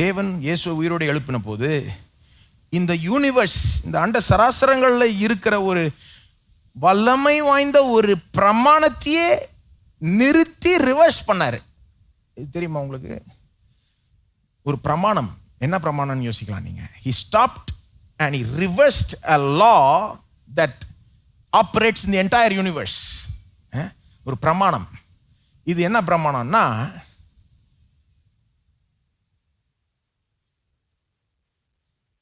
தேவன் இயேசு உயிரோடு எழுப்பின போது இந்த யூனிவர்ஸ் இந்த அண்ட சராசரங்களில் இருக்கிற ஒரு வல்லமை வாய்ந்த ஒரு பிரமாணத்தையே நிறுத்தி ரிவர்ஸ் பண்ணாரு. இது தெரியுமா உங்களுக்கு? ஒரு பிரமாணம். என்ன பிரமாணம்னு யோசிக்கலாம் நீங்க. He stopped and he reversed a law that operates இந்த என்டையர் யூனிவர்ஸ் ஒரு பிரமாணம். இது என்ன பிரமாணம்னா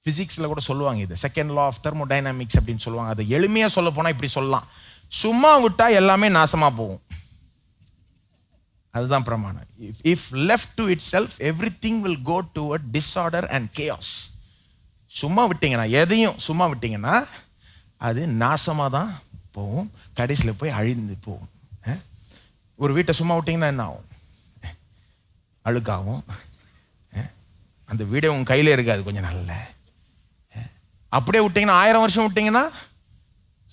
ஃபிசிக்ஸில் கூட சொல்லுவாங்க இது. செகண்ட் லா ஆஃப் தெர்மோடைனமிக்ஸ் அப்படின்னு சொல்லுவாங்க. அதை எளிமையாக சொல்ல போனால் இப்படி சொல்லலாம். சும்மா விட்டால் எல்லாமே நாசமாக போகும். அதுதான் பிரமாணம். If left to itself everything will go to a disorder and chaos சும்மா விட்டிங்கன்னா எதையும் சும்மா விட்டிங்கன்னா அது நாசமாக தான் போகும். கடைசியில் போய் அழிந்து போகும். ஒரு வீட்டை சும்மா விட்டிங்கன்னா என்ன ஆகும்? அழுக்காகும். அந்த வீடே உங்கள் கையில் இருக்காது கொஞ்சம் நல்ல. அப்படியே விட்டிங்கன்னா ஆயிரம் வருஷம் விட்டிங்கன்னா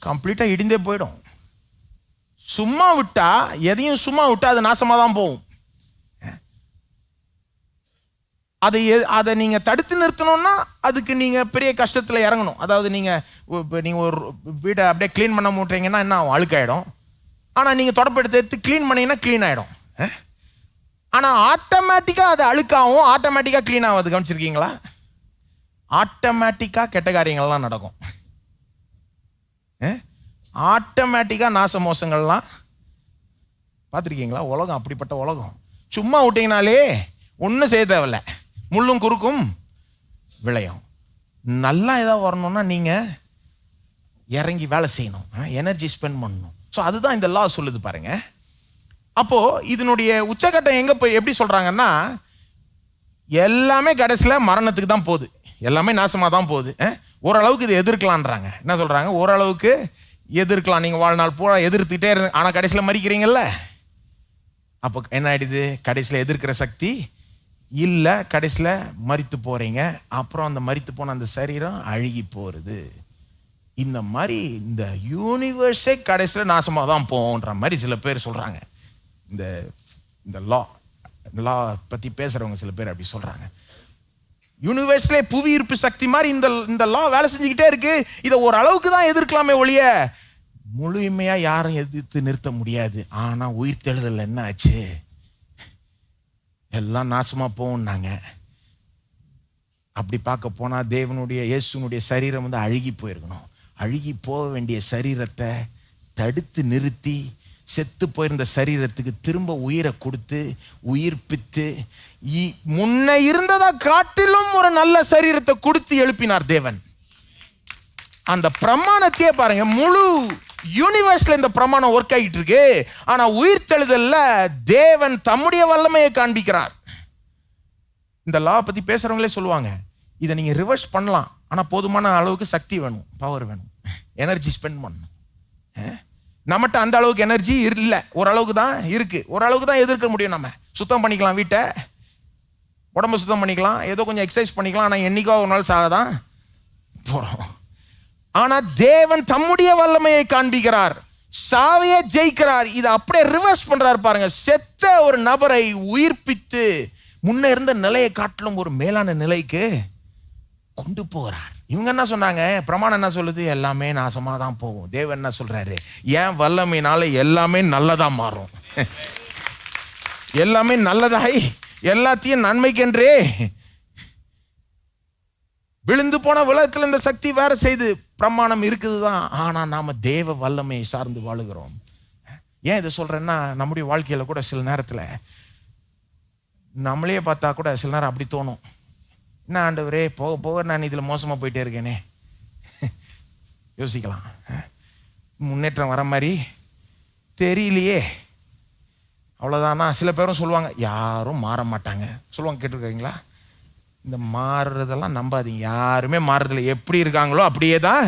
கம்ப்ளீட்டாக இடிந்தே போயிடும். சும்மா விட்டா எதையும் சும்மா விட்டா அது நாசமாக தான் போகும் அதை எ- அதை நீங்கள் தடுத்து நிறுத்தணும்னா அதுக்கு நீங்கள் பெரிய கஷ்டத்தில் இறங்கணும். அதாவது நீங்கள் இப்போ நீங்கள் ஒரு வீட்டை அப்படியே க்ளீன் பண்ண முட்டுறீங்கன்னா என்ன ஆகும்? அழுக்காயிடும். ஆனால் நீங்கள் தொடப்பெடுத்து எடுத்து க்ளீன் பண்ணீங்கன்னா க்ளீன் ஆகிடும் ஆனால் ஆட்டோமேட்டிக்காக அது அழுக்காகவும் ஆட்டோமேட்டிக்காக க்ளீன் ஆகாது. கவனிச்சிருக்கீங்களா? ஆட்டோமேட்டிக்காக கெட்ட காரியங்கள்லாம் நடக்கும். ஆட்டோமேட்டிக்காக நாச மோசங்கள்லாம் பார்த்துருக்கீங்களா? உலகம் அப்படிப்பட்ட உலகம். சும்மா விட்டிங்கனாலே ஒன்றும் செய்ய தேவையில்ல. முள்ளும் குறுக்கும் விளையும். நல்லா ஏதாவது வரணும்னா நீங்கள் இறங்கி வேலை செய்யணும். எனர்ஜி ஸ்பெண்ட் பண்ணணும். ஸோ அதுதான் இந்த லா சொல்லுது பாருங்க. அப்போது இதனுடைய உச்சக்கட்டம் எங்கே போய் எப்படி சொல்கிறாங்கன்னா எல்லாமே கடைசியில் மரணத்துக்கு தான் போகுது. எல்லாமே நாசமாக தான் போகுது. ஓரளவுக்கு இது எதிர்க்கலான்றாங்க. என்ன சொல்கிறாங்க ஓரளவுக்கு எதிர்க்கலாம். நீங்கள் வாழ்நாள் பூரா எதிர்த்துக்கிட்டே இருந்து ஆனால் கடைசியில் மறிக்கிறீங்கல்ல? அப்போ என்ன ஆகிடுது கடைசியில் எதிர்க்கிற சக்தி இல்லை கடைசியில் மறித்து போகிறீங்க அப்புறம் அந்த மறித்து போன அந்த சரீரம் அழுகி போகிறது இந்த மாதிரி இந்த யூனிவர்ஸே கடைசியில் நாசமாக தான் போகும்ன்ற மாதிரி சில பேர் சொல்கிறாங்க இந்த இந்த லா லா பற்றி பேசுகிறவங்க சில பேர் அப்படி சொல்கிறாங்க யூனிவர்ஸ்லே புவி ஈர்ப்பு சக்தி மாதிரி இந்த இந்த லா வேலை செஞ்சுக்கிட்டே இருக்கு. இதை ஒரு அளவுக்கு தான் எதிர்க்கலாமே ஒழிய முழுமையாக யாரும் எதிர்த்து நிறுத்த முடியாது. ஆனால் உயிர் தெழுதல் என்ன ஆச்சு? எல்லாம் நாசமாக போகும்னாங்க. அப்படி பார்க்க போனால் தேவனுடைய இயேசுனுடைய சரீரம் வந்து அழுகி போயிருக்கணும். அழுகி போக வேண்டிய சரீரத்தை தடுத்து நிறுத்தி செத்து போயிருந்த சரீரத்துக்கு திரும்ப உயிரை கொடுத்து உயிர்ப்பித்து இ- முன்ன இருந்ததா காட்டிலும் ஒரு நல்ல சரீரத்தை கொடுத்து எழுப்பினார் தேவன். அந்த பிரமாணத்தையே பாருங்க முழு யூனிவர்ஸ்ல இந்த பிரமாணம் ஒர்க் ஆகிட்டு இருக்கு ஆனா உயிர் தெழுதல்ல தேவன் தம்முடைய வல்லமையை காண்பிக்கிறார். இந்த லா பத்தி பேசுறவங்களே சொல்லுவாங்க இதை நீங்க ரிவர்ஸ் பண்ணலாம் ஆனா போதுமான அளவுக்கு சக்தி வேணும் பவர் வேணும் எனர்ஜி ஸ்பெண்ட் பண்ணணும். நம்மகிட்ட அந்த அளவுக்கு எனர்ஜி இல்லை. ஓரளவுக்கு தான் இருக்குது ஓரளவுக்கு தான் எதிர்க்க முடியும் நம்ம. சுத்தம் பண்ணிக்கலாம் வீட்டை. உடம்ப சுத்தம் பண்ணிக்கலாம். ஏதோ கொஞ்சம் எக்ஸசைஸ் பண்ணிக்கலாம். ஆனால் என்னைக்கோ ஒரு நாள் சாக தான் போகிறோம் ஆனால் தேவன் தம்முடைய வல்லமையை காண்பிக்கிறார். சாவையே ஜெயிக்கிறார். இதை அப்படியே ரிவர்ஸ் பண்ணுறாரு பாருங்க. செத்த ஒரு நபரை உயிர்ப்பித்து முன்ன இருந்த நிலையை காட்டிலும் ஒரு மேலான நிலைக்கு கொண்டு போகிறார் இவங்க என்ன சொன்னாங்க? பிரமாணம் என்ன சொல்லுது? எல்லாமே நாசமாக தான் போகும். தேவன் என்ன சொல்கிறாரு ஏன் வல்லமையினால எல்லாமே நல்லதாக மாறும். எல்லாமே நல்லதாய் எல்லாத்தையும் நன்மைக்கென்றே. விழுந்து போன உலகத்தில் இந்த சக்தி வேற செய்து பிரமாணம் இருக்குது தான் ஆனால் நாம் தேவ வல்லமையை சார்ந்து வாழுகிறோம். ஏன் இதை சொல்கிறேன்னா நம்முடைய வாழ்க்கையில் கூட சில நேரத்தில் நம்மளே பார்த்தா கூட சில நேரம் அப்படி தோணும். என்ன ஆண்டவரே? போக போக நான் இதில் மோசமாக போயிட்டே இருக்கேனே. யோசிக்கலாம். முன்னேற்றம் வர மாதிரி தெரியலையே. அவ்வளோதானா சில பேரும் சொல்லுவாங்க யாரும் மாற மாட்டாங்க. சொல்லுவாங்க கேட்டிருக்கீங்களா? இந்த மாறுறதெல்லாம் நம்பாதீங்க. யாருமே மாறுறதில்ல. எப்படி இருக்காங்களோ அப்படியே தான்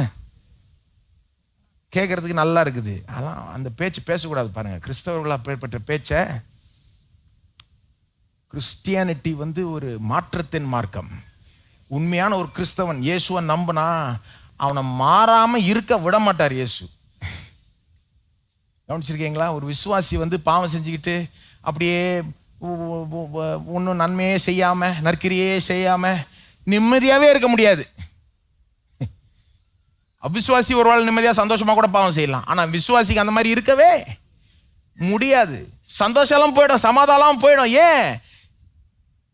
கேட்கறதுக்கு நல்லா இருக்குது. அதான் அந்த பேச்சு பேசக்கூடாது பாருங்கள் கிறிஸ்தவர்களாக அப்பேற்பட்ட பேச்சை கிறிஸ்டியானிட்டி வந்து ஒரு மாற்றத்தின் மார்க்கம். உண்மையான ஒரு கிறிஸ்தவன் இயேசுவை நம்பினா அவனை மாறாமல் இருக்க விட மாட்டார் இயேசு. கவனிச்சிருக்கீங்களா? ஒரு விசுவாசி வந்து பாவம் செஞ்சுக்கிட்டு அப்படியே ஒன்றும் நன்மையே செய்யாமல் நற்கிரியே செய்யாமல் நிம்மதியாகவே இருக்க முடியாது. அவிசுவாசி ஒரு வாழ் நிம்மதியாக சந்தோஷமாக கூட பாவம் செய்யலாம். ஆனால் விசுவாசிக்கு அந்த மாதிரி இருக்கவே முடியாது. சந்தோஷம்லாம் போயிடும் சமாதானம் போயிடும். ஏன்?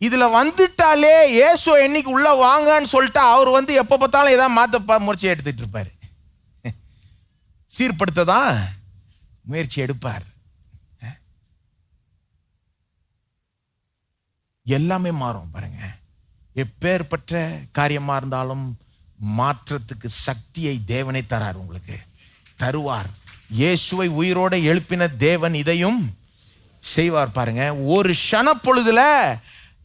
இதுல வந்துட்டாலே இயேசு என்னைக்கு உள்ள வாங்கன்னு சொல்லிட்டா அவர் வந்து எப்போ பார்த்தாலும் எதாவது மாற்ற முயற்சி எடுத்துட்டு இருப்பாரு. சீர்படுத்த தான் முயற்சி எடுப்பார். எல்லாமே மாறும் பாருங்க. எப்பேற்பட்ட காரியமா இருந்தாலும் மாற்றத்துக்கு சக்தியை தேவனை தரார் உங்களுக்கு. தருவார். இயேசுவை உயிரோட எழுப்பின தேவன் இதையும் செய்வார் பாருங்க. ஒரு க்ஷண பொழுதுல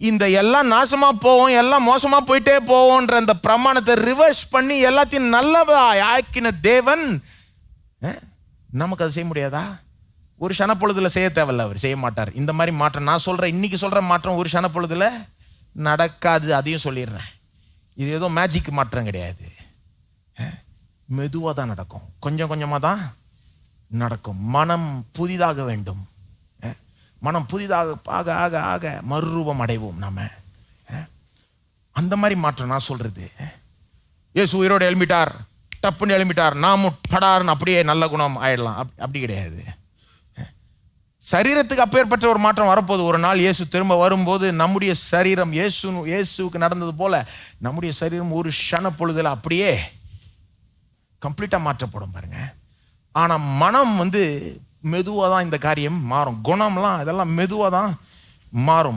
இந்த எல்லாம் நாசமாக போவோம் எல்லாம் மோசமாக போயிட்டே போவோன்ற அந்த பிரமாணத்தை ரிவர்ஸ் பண்ணி எல்லாத்தையும் நல்லதா ஆக்கின தேவன் நமக்கு அதை செய்ய முடியாதா? ஒரு க்ஷணப்பொழுதுல செய்ய தேவையில்ல அவர் செய்ய மாட்டார். இந்த மாதிரி மாற்றம் நான் சொல்கிறேன் இன்றைக்கி சொல்கிற மாற்றம் ஒரு க்ஷணப்பொழுதுல நடக்காது அதையும் சொல்லிடுறேன். இது ஏதோ மேஜிக் மாற்றம் கிடையாது. மெதுவாக தான் நடக்கும். கொஞ்சம் கொஞ்சமாக தான் நடக்கும். மனம் புதிதாக வேண்டும். மனம் புதிதாக ஆக ஆக ஆக மறுரூபம் அடைவோம் நாம. அந்த மாதிரி மாற்றம் நான் சொல்றது. ஏசு உயிரோடு எழும்பிட்டார். டப்புன்னு எழுமிட்டார் நாமும் படார்னு அப்படியே நல்ல குணம் ஆயிடலாம். அப்- அப்படி கிடையாது. சரீரத்துக்கு அப்பேற்பட்ட ஒரு மாற்றம் வரப்போகுது. ஒரு நாள் இயேசு திரும்ப வரும்போது நம்முடைய சரீரம் இயேசு இயேசுவுக்கு நடந்தது போல நம்முடைய சரீரம் ஒரு க்ஷண பொழுதில் அப்படியே கம்ப்ளீட்டாக மாற்றப்படும் பாருங்க. ஆனால் மனம் வந்து மெதுவாக தான் இந்த காரியம் மாறும். குணம்லாம் இதெல்லாம் மெதுவாக தான் மாறும்.